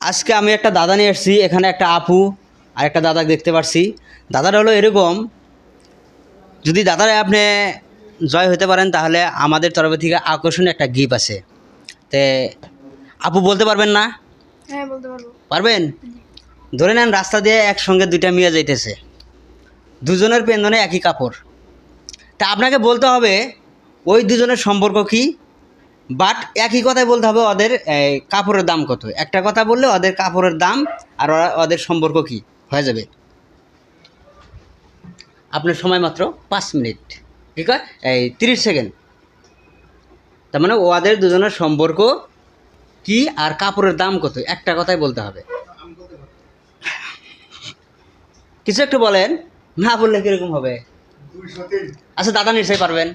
আজকে আমি একটা দাদা নিয়ে এসেছি এখানে একটা আপু আর একটা দাদা দেখতে পারছি। দাদাটা হলো এরকম যদি দাদারা আপনি জয় হতে পারেন তাহলে আমাদের তরফ থেকে আকর্ষণীয় একটা গিফট আছে। তে আপু বলতে পারবেন না? হ্যাঁ বলতে পারব। পারবেন? ধরে নেন রাস্তা দিয়ে একসঙ্গে দুইটা মেয়ে যাইতেছে। দুজনের পেন্দনে একই কাপড়। তা আপনাকে বলতে হবে ওই দুজনের সম্পর্ক কি? বাট একই কথাই বলতে হবে ওদের কাপড়ের দাম কত? একটা কথা বললে ওদের কাপড়ের দাম আর ওদের সম্পর্ক কি? হয়ে যাবে। আপনার সময় মাত্র পাঁচ মিনিট। ঠিক আছে এই তিরিশ সেকেন্ড। তার মানে ওদের দুজনের সম্পর্ক কি আর কাপড়ের দাম কত? একটা কথাই বলতে হবে। কিছু একটু বলেন। না বললে কীরকম হবে? আচ্ছা দাদা নিশ্চয়ই পারবেন।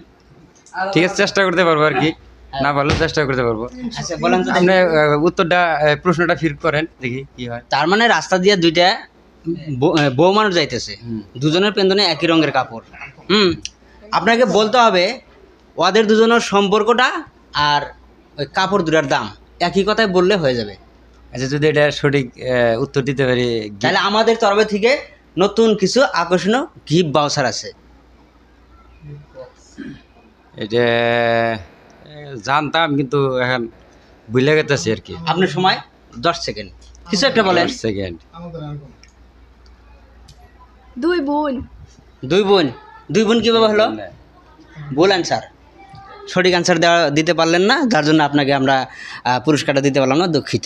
ঠিক আছে চেষ্টা করতে পারব আর কি। না পারলেও চেষ্টা করতে পারব। আচ্ছা বলেন তো আপনি উত্তরটা প্রশ্নটা ফির করেন দেখি কি হয়। তার মানে রাস্তা দিয়ে দুইটা বউ- মানুষ যাইতেছে। দুজনের পেন্দনে একই রঙের কাপড়। হুম। আপনাকে বলতে হবে ওদের দুজনের সম্পর্কটা আর ওই কাপড় দুটার দাম। একই কথায় বললে হয়ে যাবে। আচ্ছা যদি এটা সঠিক উত্তর দিতে পারি তাহলে আমাদের তরফ থেকে নতুন কিছু আকর্ষণীয় গিফট বাউসার আছে। এটা জানতাম কিন্তু এখন ভুলে গেতেছি আর কি। আপনার সময়? দশ সেকেন্ড। কিছু একটা বলেন। সেকেন্ড। দুই বোন। দুই বোন। দুই বোন কীভাবে হলো? ভুল অ্যান্সার সঠিক অ্যান্সার দেওয়া দিতে পারলেন না যার জন্য আপনাকে আমরা পুরস্কারটা দিতে পারলাম না দুঃখিত।